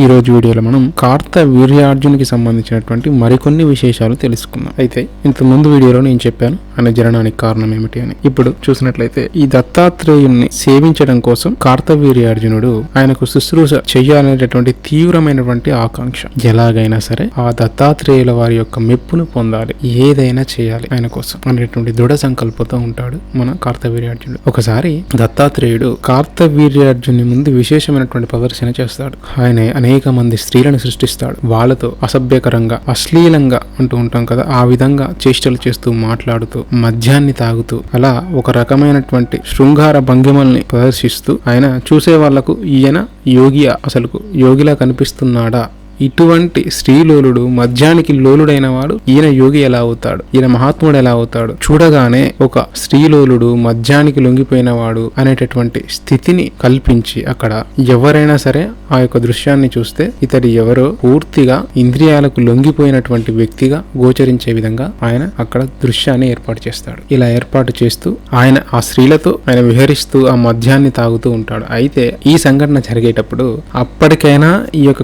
ఈ రోజు వీడియోలో మనం కార్త వీర్యార్జునికి సంబంధించినటువంటి మరికొన్ని విశేషాలు తెలుసుకున్నాం అయితే ఇంత ముందు వీడియోలో నేను చెప్పాను ఆయన జననానికి కారణం ఏమిటి అని. ఇప్పుడు చూసినట్లయితే ఈ దత్తాత్రేయుణ్ణి సేవించడం కోసం కార్తవీర్యార్జునుడు ఆయనకు శుశ్రూష చేయాలనేటటువంటి తీవ్రమైనటువంటి ఆకాంక్ష. ఎలాగైనా సరే ఆ దత్తాత్రేయుల వారి యొక్క మెప్పును పొందాలి. ఏదైనా చేయాలి ఆయన కోసం అనేటువంటి దృఢ సంకల్పంతో ఉంటాడు మన కార్తవీర్యార్జునుడు ఒకసారి దత్తాత్రేయుడు కార్తవీర్యార్జుని ముందు విశేషమైనటువంటి ప్రదర్శన చేస్తాడు. ఆయన అనేక మంది స్త్రీలను సృష్టిస్తాడు. వాళ్ళతో అసభ్యకరంగా అశ్లీలంగా అంటూ ఉంటాం కదా ఆ విధంగా చేష్టలు చేస్తూ మాట్లాడుతూ మద్యాన్ని తాగుతూ అలా ఒక రకమైనటువంటి శృంగార భంగిమల్ని ప్రదర్శిస్తూ ఆయన చూసే వాళ్ళకు ఈయన యోగియా అసలుకు యోగిలా కనిపిస్తున్నాడా? ఇటువంటి స్త్రీలోలుడు మద్యానికి లోలుడైన వాడు ఈయన యోగి ఎలా అవుతాడు? ఈయన మహాత్ముడు ఎలా అవుతాడు? చూడగానే ఒక స్త్రీలోలుడు మద్యానికి లొంగిపోయిన వాడు అనేటటువంటి స్థితిని కల్పించి అక్కడ ఎవరైనా సరే ఆ యొక్క దృశ్యాన్ని చూస్తే ఇతడు ఎవరో పూర్తిగా ఇంద్రియాలకు లొంగిపోయినటువంటి వ్యక్తిగా గోచరించే విధంగా ఆయన అక్కడ దృశ్యాన్ని ఏర్పాటు చేస్తాడు. ఇలా ఏర్పాటు చేస్తూ ఆయన ఆ స్త్రీలతో ఆయన విహరిస్తూ ఆ మద్యాన్ని తాగుతూ ఉంటాడు. అయితే ఈ సంఘటన జరిగేటప్పుడు అప్పటికైనా ఈ యొక్క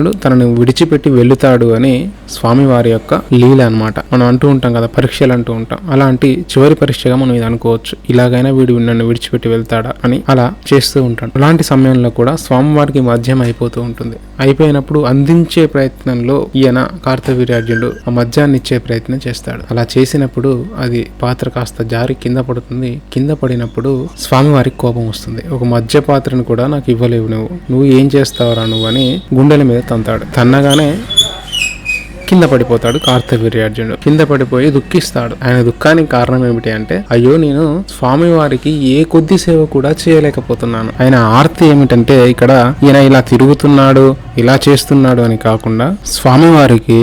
కృష్ణుడు తనను విడిచిపెట్టి వెళ్తాడు అని స్వామివారి యొక్క లీల అనమాట మనం అంటూ ఉంటాం కదా పరీక్షలు అంటూ ఉంటాం. అలాంటి చివరి పరీక్షగా మనం ఇది అనుకోవచ్చు. ఇలాగైనా వీడు నన్ను విడిచిపెట్టి వెళ్తాడా అని అలా చేస్తూ ఉంటాడు. అలాంటి సమయంలో కూడా స్వామివారికి మద్యం అయిపోతూ ఉంటుంది. అయిపోయినప్పుడు అందించే ప్రయత్నంలో ఈయన కార్తవీర్యార్జునుడు ఆ మద్యాన్ని ఇచ్చే ప్రయత్నం చేస్తాడు. అలా చేసినప్పుడు అది పాత్ర కాస్త జారి కింద పడుతుంది. కింద పడినప్పుడు స్వామివారికి కోపం వస్తుంది. ఒక మద్య పాత్రను కూడా నాకు ఇవ్వలేవు నువ్వు. నువ్వు ఏం చేస్తావురా నువ్వు అని గుండెల మీద తంతాడు తన్నగానే కింద పడిపోతాడు కార్తవీర్యార్జునుడు కింద పడిపోయి దుఃఖిస్తాడు. ఆయన దుఃఖానికి కారణం ఏమిటి అంటే అయ్యో నేను స్వామివారికి ఏ కొద్ది సేవ కూడా చేయలేకపోతున్నాను. ఆయన ఆర్తి ఏమిటంటే ఇక్కడ ఈయన ఇలా తిరుగుతున్నాడు ఇలా చేస్తున్నాడు అని కాకుండా స్వామివారికి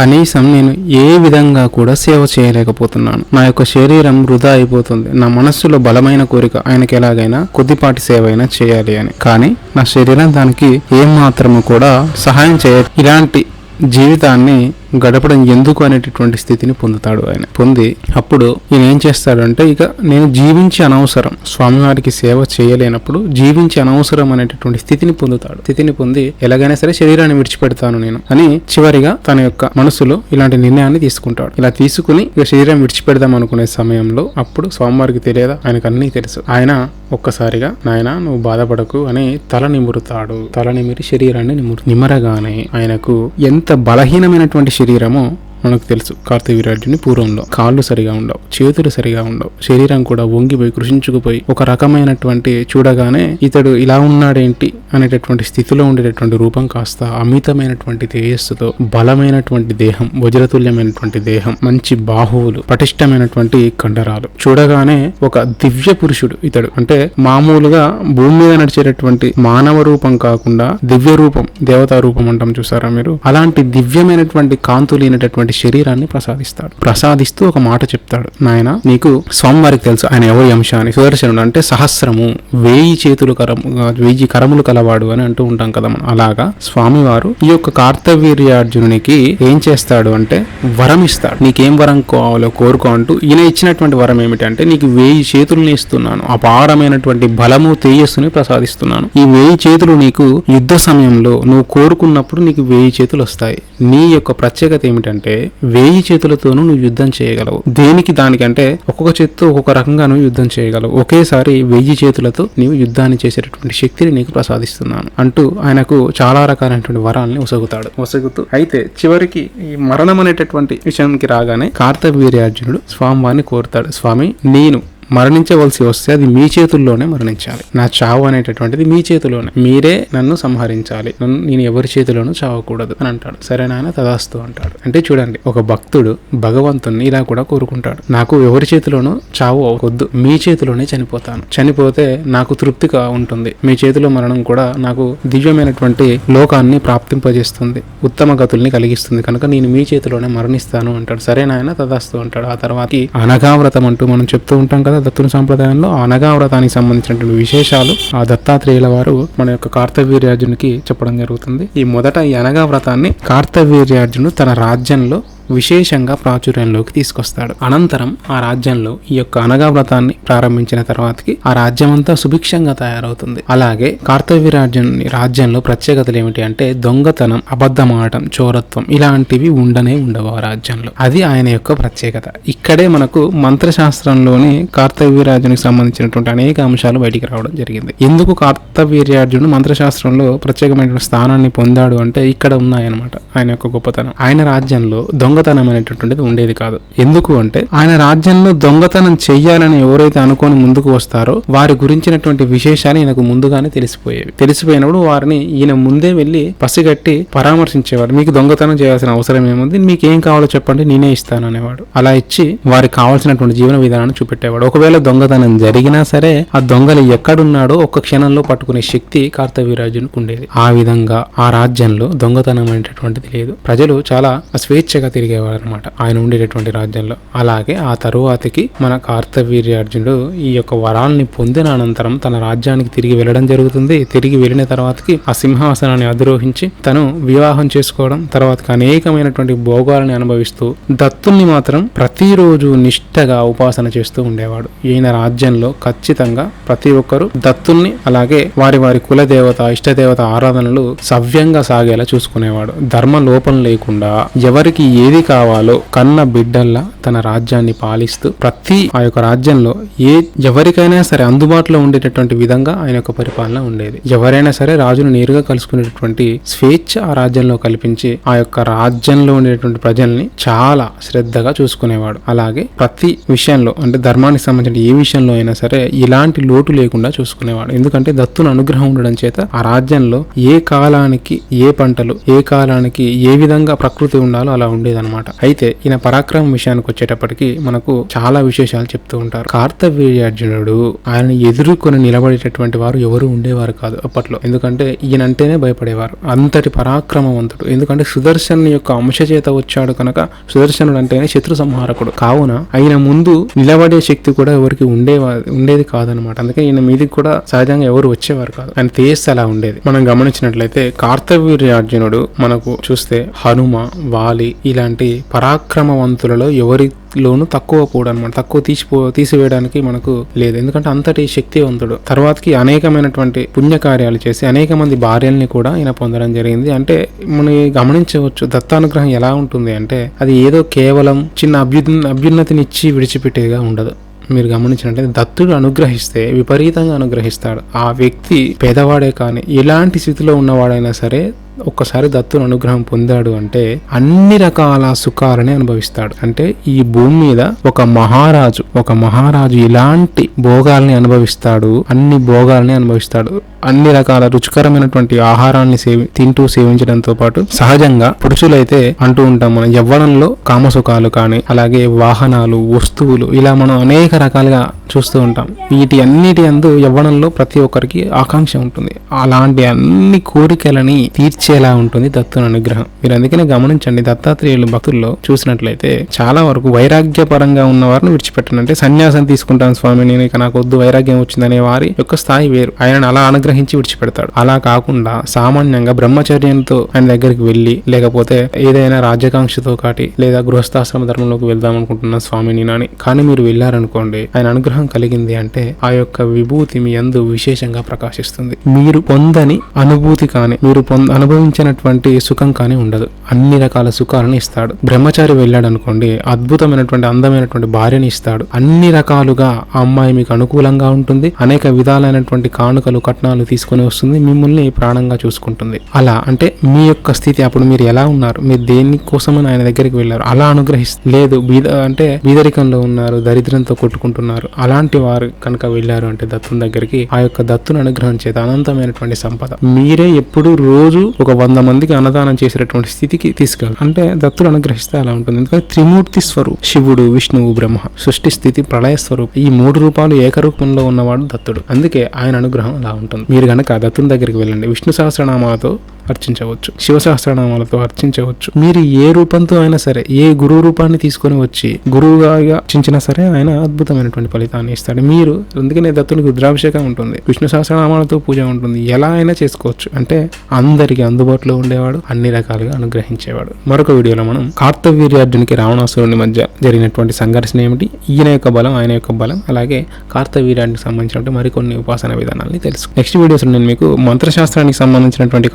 కనీసం నేను ఏ విధంగా కూడా సేవ చేయలేకపోతున్నాను. నా యొక్క శరీరం వృధా అయిపోతుంది. నా మనస్సులో బలమైన కోరిక ఆయనకి ఎలాగైనా కొద్దిపాటి సేవ అయినా చేయాలి అని. కానీ నా శరీరం దానికి ఏం మాత్రము కూడా సహాయం చేయ ఇలాంటి జీవితాన్ని గడపడం ఎందుకు అనేటటువంటి స్థితిని పొందుతాడు ఆయన. పొంది అప్పుడు ఈయన ఏం చేస్తాడంటే ఇక నేను జీవించి అనవసరం స్వామివారికి సేవ చేయలేనప్పుడు జీవించి అనవసరం అనేటటువంటి స్థితిని పొందుతాడు. స్థితిని పొంది ఎలాగైనా సరే శరీరాన్ని విడిచిపెడతాను నేను అని చివరిగా తన యొక్క మనసులో ఇలాంటి నిర్ణయాన్ని తీసుకుంటాడు. ఇలా తీసుకుని ఇక శరీరం విడిచిపెడదాం అనుకునే సమయంలో అప్పుడు స్వామివారికి తెలియదా? ఆయనకు అన్నీ తెలుసు. ఆయన ఒక్కసారిగా నాయన నువ్వు బాధపడకు అని తల నిమురుతాడు. తల నిమిరి శరీరాన్ని నిమురు నిమరగానే ఆయనకు ఎంత బలహీనమైనటువంటి శరీరము మనకు తెలుసు. కార్తవీరార్జుని పూర్వంలో కాళ్ళు సరిగా ఉండవు చేతులు సరిగా ఉండవు శరీరం కూడా వంగిపోయి కృషించుకుపోయి ఒక రకమైనటువంటి చూడగానే ఇతడు ఇలా ఉన్నాడేంటి అనేటటువంటి స్థితిలో ఉండేటటువంటి రూపం కాస్త అమితమైనటువంటి తేజస్సుతో బలమైనటువంటి దేహం వజ్రతుల్యమైనటువంటి దేహం మంచి బాహువులు పటిష్టమైనటువంటి కండరాలు. చూడగానే ఒక దివ్య పురుషుడు ఇతడు. అంటే మామూలుగా భూమి మీద నడిచేటటువంటి మానవ రూపం కాకుండా దివ్య రూపం దేవతా రూపం అంటాం చూసారా మీరు? అలాంటి దివ్యమైనటువంటి కాంతులేనటువంటి శరీరాన్ని ప్రసాదిస్తాడు. ప్రసాదిస్తూ ఒక మాట చెప్తాడు. నాయన నీకు స్వామివారికి తెలుసు ఆయన ఎవరి అంశాన్ని? సుదర్శనుడు అంటే సహస్రము వేయి చేతులు కరము వెయ్యి కరములు కలవాడు అని అంటూ ఉంటాం కదా మనం. అలాగా? స్వామివారు ఈ యొక్క కార్తవీర్యార్జునునికి ఏం చేస్తాడు అంటే వరం ఇస్తాడు. నీకేం వరం కావాలో కోరుకో అంటూ ఈయన ఇచ్చినటువంటి వరం ఏమిటంటే నీకు వేయి చేతుల్ని ఇస్తున్నాను అపారమైనటువంటి బలము తేజస్సుని ప్రసాదిస్తున్నాను. ఈ వేయి చేతులు నీకు యుద్ధ సమయంలో నువ్వు కోరుకున్నప్పుడు నీకు వేయి చేతులు వస్తాయి. నీ యొక్క ప్రత్యేకత ఏమిటంటే వేయి చేతులతోనూ నువ్వు యుద్ధం చేయగలవు. దేనికి దానికంటే ఒక్కొక్క చేతితో ఒక్కొక్క రకంగా నువ్వు యుద్ధం చేయగలవు. ఒకేసారి వెయ్యి చేతులతో నీవు యుద్ధాన్ని చేసేటటువంటి శక్తిని నీకు ప్రసాదిస్తున్నాను. అంటూ ఆయనకు చాలా రకాలైనటువంటి వరాలని ఉసగుతాడు ఉసగుతూ అయితే చివరికి ఈ మరణం అనేటటువంటి విషయానికి రాగానే కార్తవీర్యార్జునుడు స్వామివారిని కోరుతాడు. స్వామి నేను మరణించవలసి వస్తే అది మీ చేతుల్లోనే మరణించాలి. నా చావు అనేటటువంటిది మీ చేతిలోనే. మీరే నన్ను సంహరించాలి. నన్ను నేను ఎవరి చేతిలోనూ చావకూడదు అని అంటాడు. సరే నాయన తదాస్తు అంటాడు. అంటే చూడండి ఒక భక్తుడు భగవంతుణ్ణి ఇలా కూడా కోరుకుంటాడు. నాకు ఎవరి చేతిలోనూ చావు వద్దు మీ చేతిలోనే చనిపోతాను. చనిపోతే నాకు తృప్తిగా ఉంటుంది. మీ చేతిలో మరణం కూడా నాకు దివ్యమైనటువంటి లోకాన్ని ప్రాప్తింపజేస్తుంది. ఉత్తమ గతుల్ని కలిగిస్తుంది. కనుక నేను మీ చేతిలోనే మరణిస్తాను అంటాడు. సరే నాయన తదాస్తు అంటాడు. ఆ తర్వాత అనఘావ్రతం అంటూ మనం చెప్తూ ఉంటాం కదా దత్తుని సంప్రదాయంలో అనగావ్రతానికి సంబంధించినటువంటి విశేషాలు ఆ దత్తాత్రేయుల వారు మన యొక్క కార్తవీర్యార్జునికి చెప్పడం జరుగుతుంది. ఈ మొదట ఈ అనగావ్రతాన్ని కార్తవీర్యార్జునుడు తన రాజ్యంలో విశేషంగా ప్రాచుర్యంలోకి తీసుకొస్తాడు. అనంతరం ఆ రాజ్యంలో ఈ యొక్క అనగా వ్రతాన్ని ప్రారంభించిన తర్వాతకి ఆ రాజ్యం అంతా సుభిక్షంగా తయారవుతుంది. అలాగే కార్తవ్యరాజ్యం రాజ్యంలో ప్రత్యేకతలు ఏమిటి అంటే దొంగతనం అబద్ధం ఆడటం చోరత్వం ఇలాంటివి ఉండనే ఉండవు ఆ రాజ్యంలో. అది ఆయన యొక్క ప్రత్యేకత. ఇక్కడే మనకు మంత్రశాస్త్రంలోని కార్తవీర్యార్జునికి సంబంధించినటువంటి అనేక అంశాలు బయటికి రావడం జరిగింది. ఎందుకు కార్తవీర్యార్జునుడు మంత్రశాస్త్రంలో ప్రత్యేకమైనటువంటి స్థానాన్ని పొందాడు అంటే ఇక్కడ ఉన్నాయన్నమాట ఆయన యొక్క గొప్పతనం. ఆయన రాజ్యంలో దొంగ దొంగతనం అనేటటువంటిది ఉండేది కాదు. ఎందుకు అంటే ఆయన రాజ్యంలో దొంగతనం చెయ్యాలని ఎవరైతే అనుకొని ముందుకు వస్తారో వారి గురించినటువంటి విశేషాలు ఈయనకు ముందుగానే తెలిసిపోయేవి. తెలిసిపోయినప్పుడు వారిని ఈయన ముందే వెళ్ళి పసిగట్టి పరామర్శించేవాడు. మీకు దొంగతనం చేయాల్సిన అవసరం ఏముంది? మీకు ఏం కావాలో చెప్పండి నేనే ఇస్తాను అనేవాడు. అలా ఇచ్చి వారికి కావాల్సినటువంటి జీవన విధానాన్ని చూపెట్టేవాడు. ఒకవేళ దొంగతనం జరిగినా సరే ఆ దొంగలు ఎక్కడున్నాడో ఒక్క క్షణంలో పట్టుకునే శక్తి కార్తవీరాజునికి ఉండేది ఆ విధంగా ఆ రాజ్యంలో దొంగతనం అనేటటువంటిది లేదు. ప్రజలు చాలా స్వేచ్ఛగా తిరిగి తిరిగేవారు అనమాట ఆయన ఉండేటటువంటి రాజ్యంలో. అలాగే ఆ తరువాతకి మన కార్తవీర్యార్జునుడు ఈ యొక్క వరాల్ని పొందిన అనంతరం తన రాజ్యానికి తిరిగి వెళ్ళడం జరుగుతుంది. తిరిగి వెళ్ళిన తర్వాతకి ఆ సింహాసనాన్ని అధిరోహించి తను వివాహం చేసుకోవడం తర్వాత అనేకమైనటువంటి భోగాలని అనుభవిస్తూ దత్తుల్ని మాత్రం ప్రతిరోజు నిష్టగా ఉపాసన చేస్తూ ఉండేవాడు. ఈయన రాజ్యంలో ఖచ్చితంగా ప్రతి ఒక్కరు దత్తుల్ని అలాగే వారి వారి కులదేవత ఇష్టదేవత ఆరాధనలు సవ్యంగా సాగేలా చూసుకునేవాడు. ధర్మ లోపం లేకుండా ఎవరికి ఏది కావాలో కన్న బిడ్డల్లా తన రాజ్యాన్ని పాలిస్తూ ప్రతి ఆ యొక్క రాజ్యంలో ఏ ఎవరికైనా సరే అందుబాటులో ఉండేటటువంటి విధంగా ఆయన యొక్క పరిపాలన ఉండేది. ఎవరైనా సరే రాజును నేరుగా కలుసుకునేటటువంటి స్వేచ్ఛ ఆ రాజ్యంలో కల్పించి ఆ యొక్క రాజ్యంలో ఉండేటువంటి ప్రజల్ని చాలా శ్రద్ధగా చూసుకునేవాడు. అలాగే ప్రతి విషయంలో అంటే ధర్మానికి సంబంధించిన ఏ విషయంలో అయినా సరే ఇలాంటి లోటు లేకుండా చూసుకునేవాడు. ఎందుకంటే దత్తును అనుగ్రహం ఉండడం చేత ఆ రాజ్యంలో ఏ కాలానికి ఏ పంటలు ఏ కాలానికి ఏ విధంగా ప్రకృతి ఉండాలో అలా ఉండేది. అనమాట అయితే ఈయన పరాక్రమం విషయానికి వచ్చేటప్పటికి మనకు చాలా విశేషాలు చెప్తూ ఉంటారు. కార్తవీర్యార్జునుడు ఆయన ఎదుర్కొని నిలబడేటటువంటి వారు ఎవరు ఉండేవారు కాదు అప్పట్లో. ఎందుకంటే ఈయన అంటేనే భయపడేవారు. అంతటి పరాక్రమవంతుడు. ఎందుకంటే సుదర్శన్ యొక్క అంశ చేత వచ్చాడు కనుక సుదర్శనుడు అంటేనే శత్రు సంహారకుడు. కావున ఆయన ముందు నిలబడే శక్తి కూడా ఎవరికి ఉండేవా ఉండేది కాదనమాట అందుకే ఈయన మీదకి కూడా సహజంగా ఎవరు వచ్చేవారు కాదు. ఆయన తేజస్ అలా ఉండేది. మనం గమనించినట్లయితే కార్తవీర్యార్జునుడు మనకు చూస్తే హనుమ వాలి ఇలాంటి పరాక్రమవంతులలో ఎవరిలోనూ తక్కువ కూడా అనమాట తక్కువ తీసిపో తీసివేయడానికి మనకు లేదు. ఎందుకంటే అంతటి శక్తివంతుడు. తర్వాతకి అనేకమైనటువంటి పుణ్యకార్యాలు చేసి అనేక మంది భార్యల్ని కూడా ఈయన పొందడం జరిగింది. అంటే మనం గమనించవచ్చు దత్తానుగ్రహం ఎలా ఉంటుంది అంటే అది ఏదో కేవలం చిన్న అభ్యు అభ్యున్నతినిచ్చి విడిచిపెట్టేగా ఉండదు. మీరు గమనించినట్లయితే దత్తుడు అనుగ్రహిస్తే విపరీతంగా అనుగ్రహిస్తాడు. ఆ వ్యక్తి పేదవాడే కానీ ఎలాంటి స్థితిలో ఉన్నవాడైనా సరే ఒక్కసారి దత్తుని అనుగ్రహం పొందాడు అంటే అన్ని రకాల సుఖాలని అనుభవిస్తాడు. అంటే ఈ భూమి మీద ఒక మహారాజు ఒక మహారాజు ఇలాంటి భోగాల్ని అనుభవిస్తాడు అన్ని భోగాల్ని అనుభవిస్తాడు. అన్ని రకాల రుచికరమైనటువంటి ఆహారాన్ని సేవి తింటూ సేవించడంతో పాటు సహజంగా పురుషులైతే అంటూ ఉంటాం మనం యవ్వనంలో కామసుఖాలు కానీ అలాగే వాహనాలు వస్తువులు ఇలా మనం అనేక రకాలుగా చూస్తూ ఉంటాం. వీటి అన్నిటి అందు యవ్వనంలో ప్రతి ఒక్కరికి ఆకాంక్ష ఉంటుంది. అలాంటి అన్ని కోరికలని తీర్చేలా ఉంటుంది దత్తుని అనుగ్రహం. మీరు అందుకనే గమనించండి దత్తాత్రేయులు భక్తుల్లో చూసినట్లయితే చాలా వరకు వైరాగ్యపరంగా ఉన్న వారిని విడిచిపెట్టను. అంటే సన్యాసం తీసుకుంటాను స్వామి నేను ఇక నాకు వద్దు వైరాగ్యం వచ్చిందనే వారి యొక్క స్థాయి వేరు. ఆయన అలా అనుగ్రహించి విడిచిపెడతాడు. అలా కాకుండా సామాన్యంగా బ్రహ్మచర్యంతో ఆయన దగ్గరికి వెళ్ళి లేకపోతే ఏదైనా రాజ్యాకాంక్షతో కాటి లేదా గృహస్థాశ్రమ ధర్మంలోకి వెళ్దాం అనుకుంటున్నాను స్వామి నేను అని కానీ మీరు వెళ్ళారనుకోండి ఆయన అనుగ్రహం కలిగింది అంటే ఆ యొక్క విభూతి మీ అందు విశేషంగా ప్రకాశిస్తుంది. మీరు పొందని అనుభూతి కానీ మీరు పొంద అనుభవించినటువంటి సుఖం కానీ ఉండదు. అన్ని రకాల సుఖాలను ఇస్తాడు. బ్రహ్మచారి వెళ్ళాడు అనుకోండి అద్భుతమైనటువంటి అందమైనటువంటి భార్యని ఇస్తాడు. అన్ని రకాలుగా ఆ అమ్మాయి మీకు అనుకూలంగా ఉంటుంది. అనేక విధాలైనటువంటి కానుకలు కట్నాలు తీసుకొని వస్తుంది. మిమ్మల్ని ప్రాణంగా చూసుకుంటుంది. అలా అంటే మీ యొక్క స్థితి అప్పుడు మీరు ఎలా ఉన్నారు? మీరు దేనికోసమని ఆయన దగ్గరికి వెళ్ళారు? అలా అనుగ్రహిస్తారు లేదు బీద అంటే బీదరికంలో ఉన్నారు దరిద్రంతో కొట్టుకుంటున్నారు. అలాంటి వారు కనుక వెళ్ళారు అంటే దత్తుని దగ్గరికి ఆ యొక్క దత్తుని అనుగ్రహం చేత అనంతమైనటువంటి సంపద. మీరే ఎప్పుడు రోజు ఒక వంద మందికి అన్నదానం చేసేటటువంటి స్థితికి తీసుకెళ్ళాలి అంటే దత్తులు అనుగ్రహిస్తే అలా ఉంటుంది. ఎందుకంటే త్రిమూర్తి స్వరూప్ శివుడు విష్ణువు బ్రహ్మ సృష్టి స్థితి ప్రళయ స్వరూప్ ఈ మూడు రూపాలు ఏకరూపంలో ఉన్నవాడు దత్తుడు. అందుకే ఆయన అనుగ్రహం అలా ఉంటుంది. మీరు కనుక దత్తుని దగ్గరికి వెళ్ళండి. విష్ణు సహస్రనామాతో అర్చించవచ్చు శివ సహస్రనామాలతో అర్చించవచ్చు మీరు ఏ రూపంతో అయినా సరే ఏ గురువు రూపాన్ని తీసుకొని వచ్చి గురువుగా అర్చించినా సరే ఆయన అద్భుతమైనటువంటి ఫలితాన్ని ఇస్తాడు. మీరు అందుకనే దత్తునికి రుద్రాభిషేకం ఉంటుంది. విష్ణు సహస్రనామాలతో పూజ ఉంటుంది. ఎలా అయినా చేసుకోవచ్చు. అంటే అందరికీ అందుబాటులో ఉండేవాడు అన్ని రకాలుగా అనుగ్రహించేవాడు. మరొక వీడియోలో మనం కార్తవీర్యార్జునికి రావణాసురుని మధ్య జరిగినటువంటి సంఘర్షణ ఏమిటి? ఈయన యొక్క బలం ఆయన యొక్క బలం అలాగే కార్తవీర్యానికి సంబంధించినటువంటి మరికొన్ని ఉపాసన విధానాన్ని తెలుసు నెక్స్ట్ వీడియోస్ నేను మీకు మంత్రశాస్త్రానికి సంబంధించినటువంటి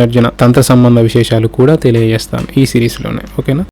కార్తవీర్యార్జున తంత్ర సంబంధ విశేషాలు కూడా తెలియజేస్తాను ఈ సిరీస్లోనే ఓకేనా?